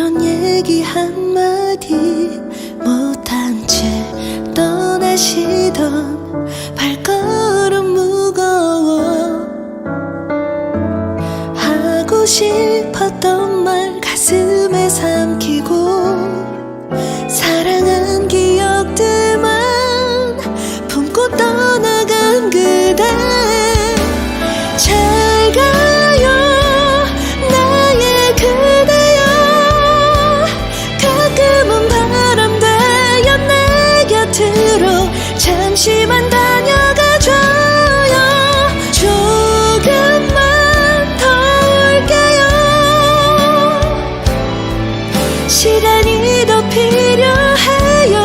그런 얘기 한마디 못한 채 떠나시던 발걸음 무거워 하고 싶었던 말 가슴에 삼키고 사랑한 기억들만 품고 떠나 잠시만 다녀가줘요. 조금만 더 올게요. 시간이 더 필요해요.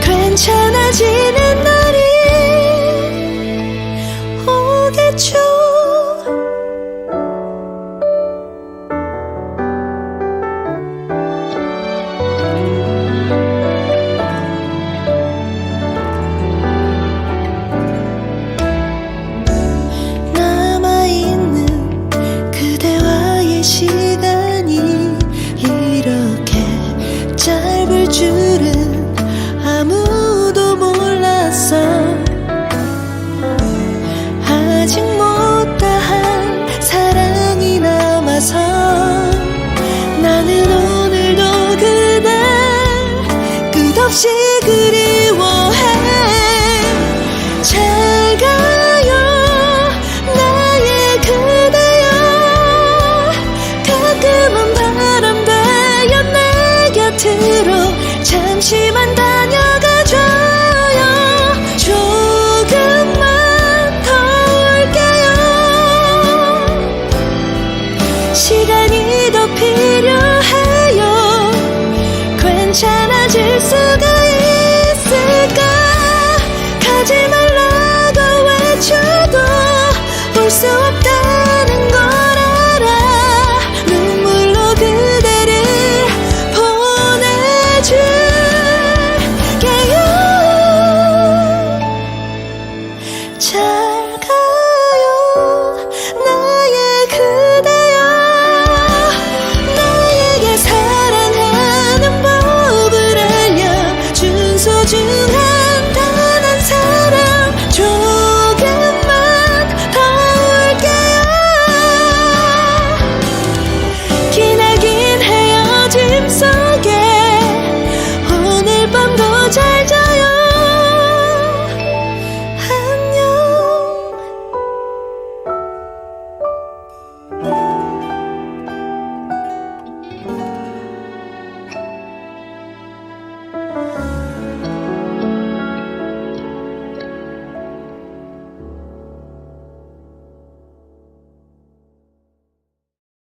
괜찮아지는 날이 오겠죠 없이 그리워해. 잘 가요 나의 그대여. 가끔은 바람 되어 내 곁으로 잠시만 다녀가 so